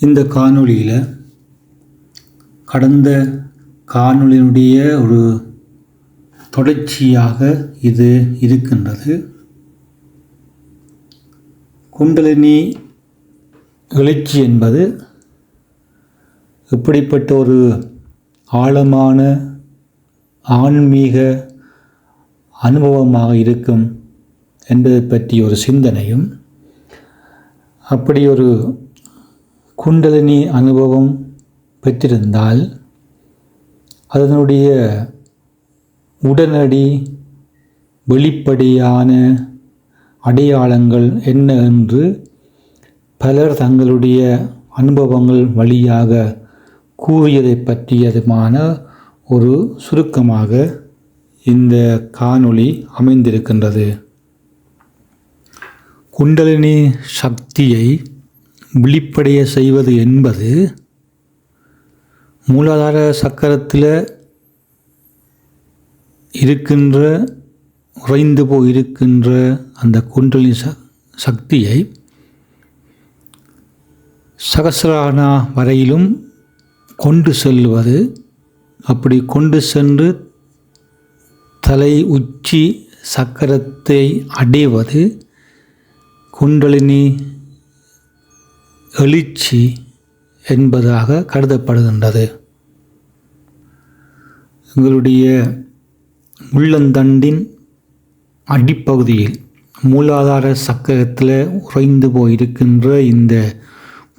இந்த காணொளியில் கடந்த காணொளியினுடைய ஒரு தொடர்ச்சியாக இது இருக்கின்றது. குண்டலினி எழுச்சி என்பது இப்படிப்பட்ட ஒரு ஆழமான ஆன்மீக அனுபவமாக இருக்கும் என்பதை பற்றி ஒரு சிந்தனையும் அப்படி ஒரு குண்டலினி அனுபவம் பெற்றிருந்தால் அதனுடைய உடனடி வெளிப்படையான அடையாளங்கள் என்ன என்று பலர் தங்களுடைய அனுபவங்கள் வழியாக கூறியதை பற்றியதுமான ஒரு சுருக்கமாக இந்த காணொளி அமைந்திருக்கின்றது. குண்டலினி சக்தியை விழிப்படைய செய்வது என்பது மூலாதார சக்கரத்தில் இருக்கின்ற உறைந்து போயிருக்கின்ற அந்த குண்டலி ச சக்தியை சகசிரானா வரையிலும் கொண்டு செல்வது. அப்படி கொண்டு சென்று தலை உச்சி சக்கரத்தை அடைவது குண்டலினி எழுச்சி என்பதாக கருதப்படுகின்றது. எங்களுடைய உள்ளந்தண்டின் அடிப்பகுதியில் மூலாதார சக்கரத்தில் உறைந்து போயிருக்கின்ற இந்த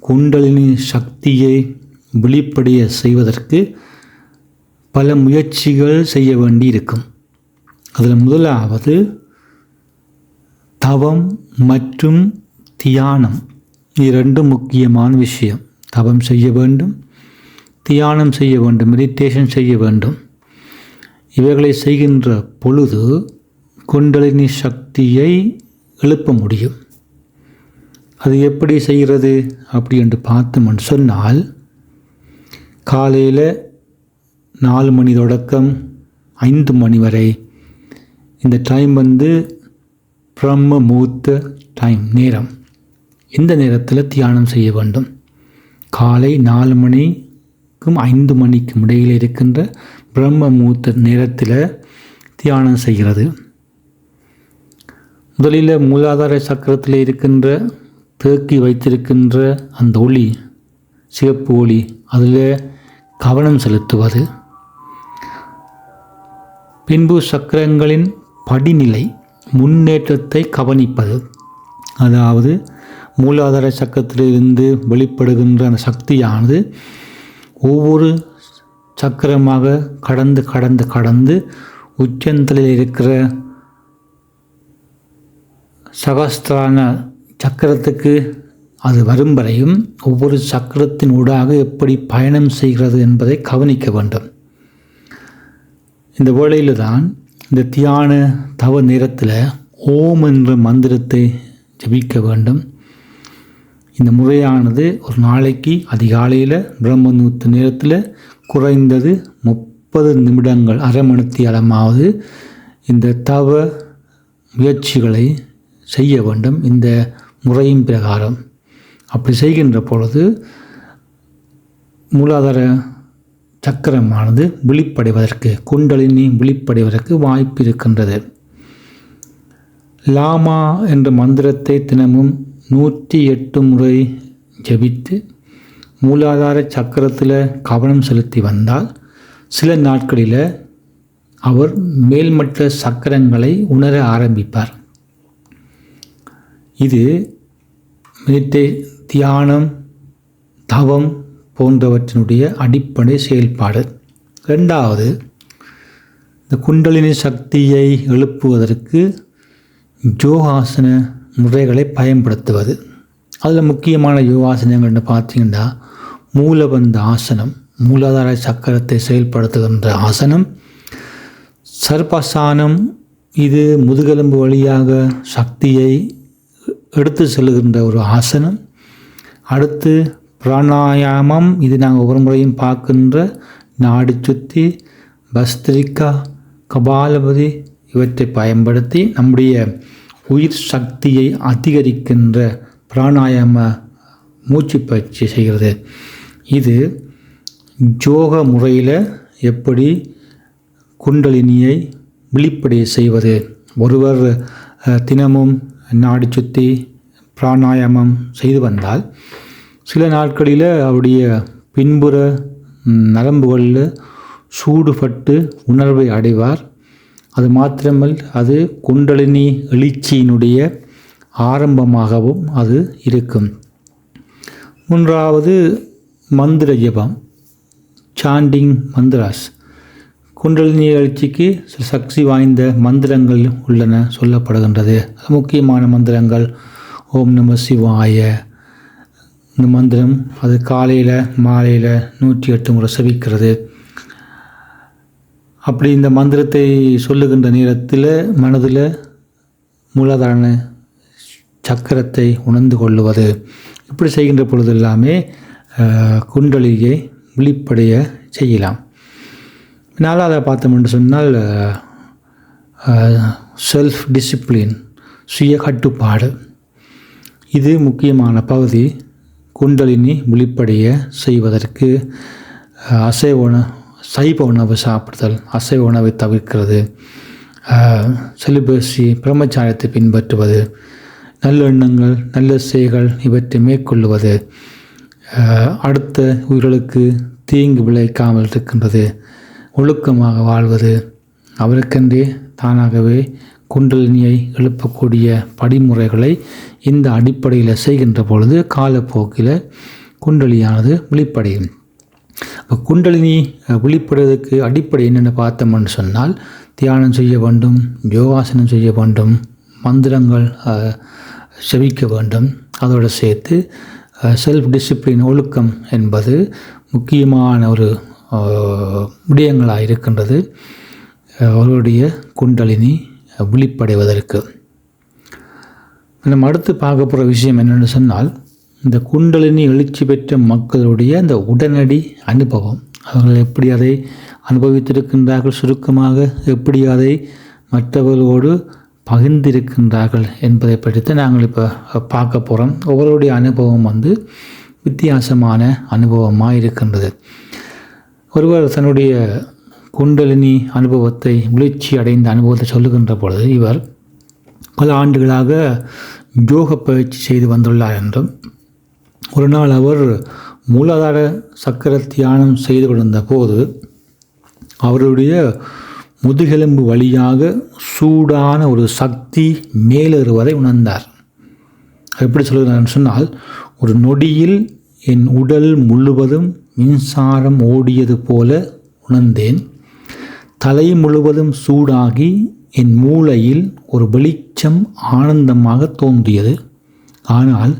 குண்டலினி சக்தியை வெளிப்படைய செய்வதற்கு பல முயற்சிகள் செய்ய வேண்டி இருக்கும் அதில் முதலாவது தவம் மற்றும் தியானம். இரண்டும் முக்கியமான விஷயம். தவம் செய்ய வேண்டும் தியானம் செய்ய வேண்டும் மெடிடேஷன் செய்ய வேண்டும். இவைகளை செய்கின்ற பொழுது குண்டலினி சக்தியை எழுப்ப முடியும். அது எப்படி செய்கிறது அப்படி என்று பார்த்தோம்னு சொன்னால் காலையில் நாலு மணி தொடக்கம் ஐந்து மணி வரை இந்த டைம் வந்து பிரம்ம மூத்த டைம் நேரம். இந்த நேரத்தில் தியானம் செய்ய வேண்டும்? காலை நாலு மணிக்கும் ஐந்து மணிக்கும் இடையில் இருக்கின்ற பிரம்ம மூத்த நேரத்தில் தியானம் செய்கிறது. முதலில் மூலாதார சக்கரத்தில் இருக்கின்ற தேக்கி வைத்திருக்கின்ற அந்த ஒளி சிவப்பு ஒளி அதில் கவனம் செலுத்துவது. பின்பு சக்கரங்களின் படிநிலை முன்னேற்றத்தை கவனிப்பது. அதாவது மூலாதார சக்கரத்திலிருந்து வெளிப்படுகின்ற அந்த சக்தியானது ஒவ்வொரு சக்கரமாக கடந்து கடந்து கடந்து உச்சந்தலில் இருக்கிற சகஸ்திரான சக்கரத்துக்கு அது வரும் வரையும் ஒவ்வொரு சக்கரத்தின் ஊடாக எப்படி பயணம் செய்கிறது என்பதை கவனிக்க வேண்டும். இந்த வேளையில் தான் இந்த தியான தவ நேரத்தில் ஓம் என்ற மந்திரத்தை ஜபிக்க வேண்டும். இந்த முறையானது ஒரு நாளைக்கு அதிகாலையில் பிரம்மநூத்து நேரத்தில் குறைந்தது முப்பது நிமிடங்கள் அரை மணித்தி அளமாவது இந்த தவ முயற்சிகளை செய்ய வேண்டும். இந்த முறையின் பிரகாரம். அப்படி செய்கின்ற பொழுது மூலாதார சக்கரமானது விழிப்படைவதற்கு குண்டலினி விழிப்படைவதற்கு வாய்ப்பு இருக்கின்றது. லாமா என்ற மந்திரத்தை தினமும் நூற்றி எட்டு முறை ஜபித்து மூலாதார சக்கரத்தில் கவனம் செலுத்தி வந்தால் சில நாட்களில் அவர் மேல்மட்ட சக்கரங்களை உணர ஆரம்பிப்பார். இது மெடிடே தியானம் தவம் போன்றவற்றினுடைய அடிப்படை செயல்பாடு. ரெண்டாவது இந்த குண்டலினி சக்தியை எழுப்புவதற்கு ஜோகாசன முறைகளை பயன்படுத்துவது. அதில் முக்கியமான யோகாசனங்கள்னு பார்த்தீங்கன்னா மூலபந்த ஆசனம் மூலாதார சக்கரத்தை செயல்படுத்துகின்ற ஆசனம் சர்பசானம் இது முதுகெலும்பு வழியாக சக்தியை எடுத்து செல்கின்ற ஒரு ஆசனம். அடுத்து பிராணாயாமம் இது நாங்கள் ஒவ்வொரு முறையும் பார்க்கின்ற நாடி சுத்தி பஸ்திரிக்கா கபாலபதி இவற்றை பயன்படுத்தி நம்முடைய உயிர் சக்தியை அதிகரிக்கின்ற பிராணாயாம மூச்சு பயிற்சி செய்கிறது. இது ஜோக முறையில் எப்படி குண்டலினியை விழிப்படைய செய்வது? ஒருவர் தினமும் நாடி சுத்தி பிராணாயாமம் செய்து வந்தால் சில நாட்களில் அவருடைய பின்புற நரம்புகளில் சூடுபட்டு உணர்வை அடைவார். அது மாத்திரமல் அது குண்டலினி எழுச்சியினுடைய ஆரம்பமாகவும் அது இருக்கும். மூன்றாவது மந்திர ஜபம். சாண்டிங் மந்திராஸ். குண்டலினி எழுச்சிக்கு சில சக்தி வாய்ந்த மந்திரங்கள் உள்ளன சொல்லப்படுகின்றது. முக்கியமான மந்திரங்கள் ஓம் நம சிவாய. இந்த மந்திரம் அது காலையில் மாலையில் நூற்றி எட்டு முறை செவிக்கிறது அப்படி இந்த மந்திரத்தை சொல்லுகின்ற நேரத்தில் மனதில் மூலாதாரண சக்கரத்தை உணர்ந்து கொள்ளுவது. இப்படி செய்கின்ற பொழுது எல்லாமே குண்டலியை விழிப்படைய செய்யலாம். நாலாவதை பார்த்தோம் என்று சொன்னால் செல்ஃப் டிசிப்ளின் சுய கட்டுப்பாடு. இது முக்கியமான பகுதி. குண்டலினி விழிப்படைய செய்வதற்கு அசைவன சைவ உணவு சாப்பிடுதல் அசைவ உணவை தவிர்க்கிறது செலிபஸி பிரம்மச்சாரத்தை பின்பற்றுவது நல்லெண்ணங்கள் நல்ல செய்கள் இவற்றை மேற்கொள்வது அடுத்த உயிர்களுக்கு தீங்கு விளைக்காமல் இருக்கின்றது ஒழுக்கமாக வாழ்வது அவருக்கென்றே தானாகவே குண்டலினியை எழுப்பக்கூடிய படிமுறைகளை இந்த அடிப்படையில் செய்கின்ற பொழுது காலப்போக்கில் குண்டலியானது விழிப்படையும் இப்போ குண்டலினி வெளிப்படுவதற்கு விழிப்படுவதற்கு அடிப்படை என்னென்னு பார்த்தோம்னு சொன்னால் தியானம் செய்ய வேண்டும் யோகாசனம் செய்ய வேண்டும் மந்திரங்கள் செவிக்க வேண்டும். அதோடு சேர்த்து செல்ஃப் டிசிப்ளின் ஒழுக்கம் என்பது முக்கியமான ஒரு விடயங்களாக இருக்கின்றது. அவருடைய குண்டலினி விழிப்படைவதற்கு. நம்ம அடுத்து பார்க்க போகிற விஷயம் என்னென்னு சொன்னால் இந்த குண்டலினி எழுச்சி பெற்ற மக்களுடைய அந்த உடனடி அனுபவம். அவர்கள் எப்படி அதை அனுபவித்திருக்கின்றார்கள்? சுருக்கமாக எப்படி அதை மற்றவர்களோடு பகிர்ந்திருக்கின்றார்கள் என்பதை படித்து நாங்கள் இப்போ பார்க்க போகிறோம் ஒவ்வொருடைய அனுபவம் வந்து வித்தியாசமான அனுபவமாக இருக்கின்றது. ஒருவர் தன்னுடைய குண்டலினி அனுபவத்தை வீழ்ச்சி அடைந்த அனுபவத்தை சொல்லுகின்ற பொழுது இவர் பல ஆண்டுகளாக யோக பயிற்சி செய்து வந்துள்ளார் என்றும் ஒரு நாள் அவர் மூலாதார சக்கர தியானம் செய்து கொண்டிருந்த போது அவருடைய முதுகெலும்பு வழியாக சூடான ஒரு சக்தி மேலேறுவதை உணர்ந்தார். எப்படி சொல்கிறார் சொன்னால் ஒரு நொடியில் என் உடல் முழுவதும் மின்சாரம் ஓடியது போல உணர்ந்தேன். தலை முழுவதும் சூடாகி என் மூளையில் ஒரு வெளிச்சம் ஆனந்தமாக தோன்றியது. ஆனால்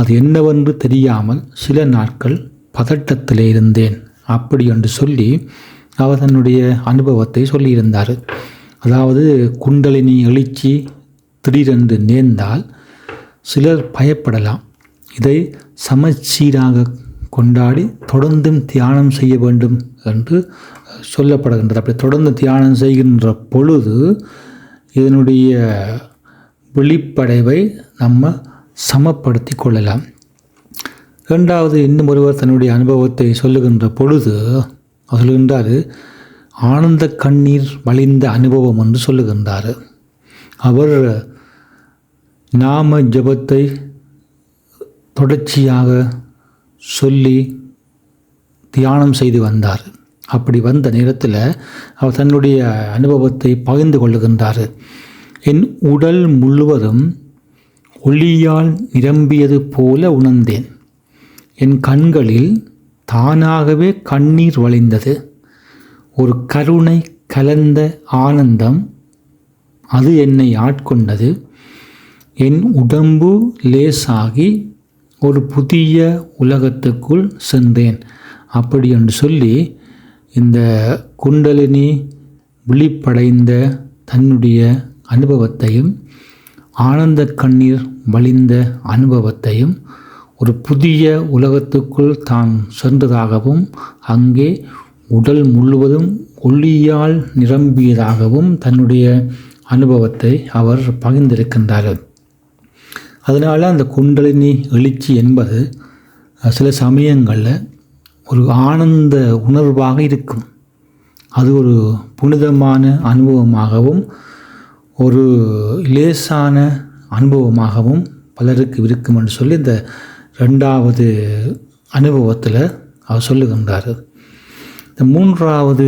அது என்னவென்று தெரியாமல் சில நாட்கள் பதட்டத்திலே இருந்தேன். அப்படி என்று சொல்லி அவர் தன்னுடைய அனுபவத்தை சொல்லியிருந்தார். அதாவது குண்டலினி எழுச்சி திடீரென்று நேர்ந்தால் சிலர் பயப்படலாம். இதை சமச்சீராக கொண்டாடி தொடர்ந்தும் தியானம் செய்ய வேண்டும் என்று சொல்லப்படுகின்றது. அப்படி தொடர்ந்து தியானம் செய்கின்ற பொழுது இதனுடைய விழிப்படைவை நம்ம சமப்படுத்தி கொள்ளலாம். இரண்டாவது இன்னும் ஒருவர் தன்னுடைய அனுபவத்தை சொல்லுகின்ற பொழுது சொல்லுகின்றார் ஆனந்த கண்ணீர் வழிந்த அனுபவம் என்று சொல்லுகின்றார். அவர் நாம ஜபத்தை தொடர்ச்சியாக சொல்லி தியானம் செய்து வந்தார். அப்படி வந்த நேரத்தில் அவர் தன்னுடைய அனுபவத்தை பகிர்ந்து கொள்ளுகின்றார். என் உடல் முழுவதும் ஒளியால் நிரம்பியது போல உணர்ந்தேன். என் கண்களில் தானாகவே கண்ணீர் வழிந்தது. ஒரு கருணை கலந்த ஆனந்தம் அது என்னை ஆட்கொண்டது. என் உடம்பு லேசாகி ஒரு புதிய உலகத்துக்குள் சென்றேன். அப்படி என்று சொல்லி இந்த குண்டலினி விழிப்படைந்த தன்னுடைய அனுபவத்தையும் ஆனந்த கண்ணீர் வழிந்த அனுபவத்தையும் ஒரு புதிய உலகத்துக்குள் தான் சென்றதாகவும் அங்கே உடல் முழுவதும் ஒளியால் நிரம்பியதாகவும் தன்னுடைய அனுபவத்தை அவர் பகிர்ந்திருக்கின்றார் அதனால் அந்த குண்டலினி எழுச்சி என்பது சில சமயங்களில் ஒரு ஆனந்த உணர்வாக இருக்கும். அது ஒரு புனிதமான அனுபவமாகவும் ஒரு லேசான அனுபவமாகவும் பலருக்கு இருக்கும் என்று சொல்லி இந்த ரெண்டாவது அனுபவத்தில் அவர் சொல்லுகின்றார். இந்த மூன்றாவது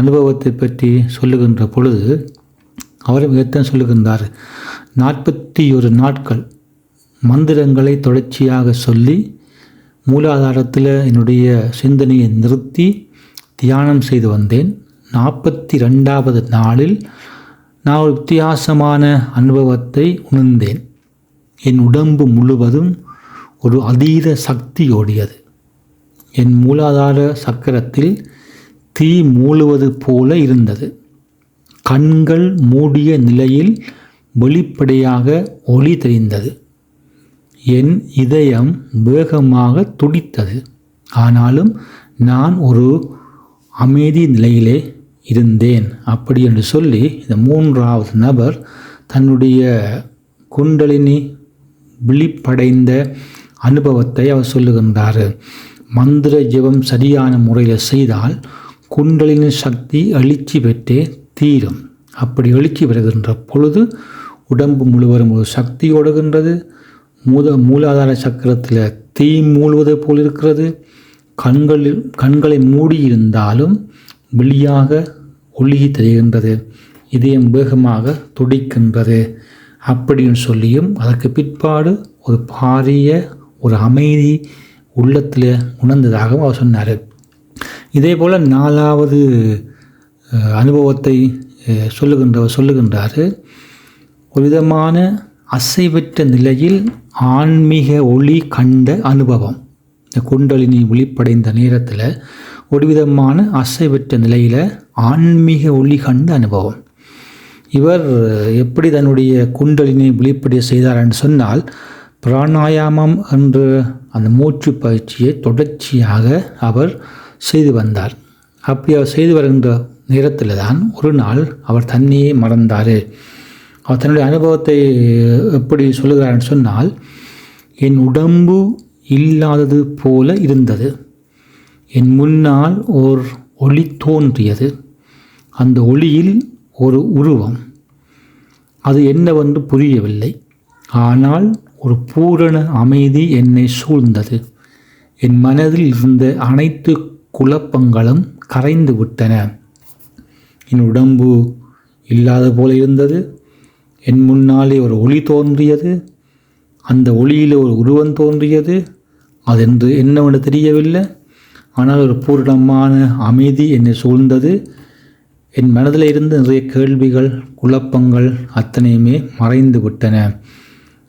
அனுபவத்தை பற்றி சொல்லுகின்ற பொழுது அவர் மிகத்தான் சொல்லுகின்றார் நாற்பத்தி ஒரு நாட்கள் மந்திரங்களை தொடர்ச்சியாக சொல்லி மூலாதாரத்தில் என்னுடைய சிந்தனையை நிறுத்தி தியானம் செய்து வந்தேன். நாற்பத்தி ரெண்டாவது நாளில் நான் ஒரு வித்தியாசமான அனுபவத்தை உணர்ந்தேன். என் உடம்பு முழுவதும் ஒரு அதீத சக்தி ஓடியது. என் மூலாதார சக்கரத்தில் தீ மூழுவது போல இருந்தது. கண்கள் மூடிய நிலையில் வெளிப்படையாக ஒளி தெரிந்தது. என் இதயம் வேகமாக துடித்தது. ஆனாலும் நான் ஒரு அமைதி நிலையிலே இருந்தேன். அப்படி என்று சொல்லி இந்த மூன்றாவது நபர் தன்னுடைய குண்டலினி விழிப்படைந்த அனுபவத்தை அவர் சொல்லுகின்றார். மந்திர ஜெபம் சரியான முறையில் செய்தால் குண்டலினி சக்தி எழுச்சி பெற்றே தீரும். அப்படி எழுச்சி பெறுகின்ற பொழுது உடம்பு முழுவதும் ஒரு சக்தி ஓடுகின்றது. மூத மூலாதார சக்கரத்தில் தீ மூழ்வது போல் இருக்கிறது. கண்களில் கண்களை மூடியிருந்தாலும் வெளியாக ஒளி தெரிகின்றது. இதயம் வேகமாக துடிக்கின்றது. அப்படின்னு சொல்லியும் அதற்கு பிற்பாடு ஒரு பாரிய ஒரு அமைதி உள்ளத்தில் உணர்ந்ததாகவும் அவர் சொன்னார். இதே போல் நாலாவது அனுபவத்தை சொல்லுகின்றவர் சொல்லுகின்றார். ஒரு விதமான அசைவற்ற நிலையில் ஆன்மீக ஒளி கண்ட அனுபவம். இந்த குண்டலினி ஒளிப்படைந்த நேரத்தில் ஒரு விதமான அசைவற்ற நிலையில் ஆன்மீக ஒளி கண்ட அனுபவம். இவர் எப்படி தன்னுடைய குண்டலினை வெளிப்படைய செய்தார் என்று சொன்னால் பிராணாயாமம் என்று அந்த மூச்சு பயிற்சியை தொடர்ச்சியாக அவர் செய்து வந்தார். அப்படி அவர் செய்து வருகின்ற நேரத்தில் தான் ஒரு நாள் அவர் தன்னையே மறந்தார். அவர் தன்னுடைய அனுபவத்தை எப்படி சொல்லுகிறார்னு சொன்னால் என் உடம்பு இல்லாதது போல இருந்தது. என் முன்னால் ஓர் ஒளி தோன்றியது. அந்த ஒளியில் ஒரு உருவம். அது என்னவென்று புரியவில்லை. ஆனால் ஒரு பூரண அமைதி என்னை சூழ்ந்தது. என் மனதில் இருந்த அனைத்து குழப்பங்களும் கரைந்து விட்டன. என் உடம்பு இல்லாத போல இருந்தது. என் முன்னாலே ஒரு ஒளி தோன்றியது. அந்த ஒளியில் ஒரு உருவம் தோன்றியது. அதென்று என்னவென்று தெரியவில்லை. ஆனால் ஒரு பூரணமான அமைதி என்னை சூழ்ந்தது. என் மனதில் இருந்து நிறைய கேள்விகள் குழப்பங்கள் அத்தனையுமே மறைந்து விட்டன.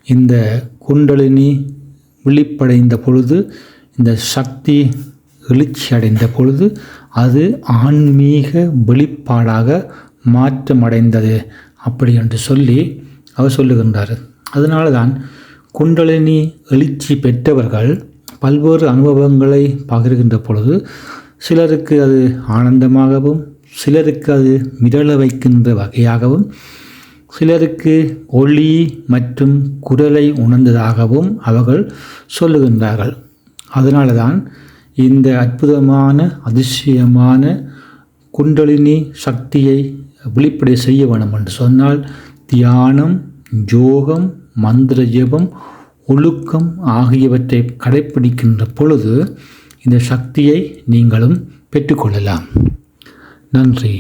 இந்த குண்டலினி விழிப்படைந்த பொழுது இந்த சக்தி எழுச்சி அடைந்த பொழுது அது ஆன்மீக வெளிப்பாடாக மாற்றமடைந்தது அப்படி என்று சொல்லி அவர் சொல்லுகின்றார். அதனால தான் குண்டலினி எழுச்சி பெற்றவர்கள் பல்வேறு அனுபவங்களை பகிர்கின்ற பொழுது சிலருக்கு அது ஆனந்தமாகவும் சிலருக்கு அது மிதழ வைக்கின்ற வகையாகவும் சிலருக்கு ஒளி மற்றும் குரலை உணர்ந்ததாகவும் அவர்கள் சொல்லுகின்றார்கள். அதனால தான் இந்த அற்புதமான அதிசயமான குண்டலினி சக்தியை வெளிப்படை செய்ய வேணும் என்று சொன்னால் தியானம் யோகம் மந்திர ஜெபம் ஒழுக்கம் ஆகியவற்றை கடைப்பிடிக்கின்ற பொழுது இந்த சக்தியை நீங்களும் பெற்றுக்கொள்ளலாம். நன்றி.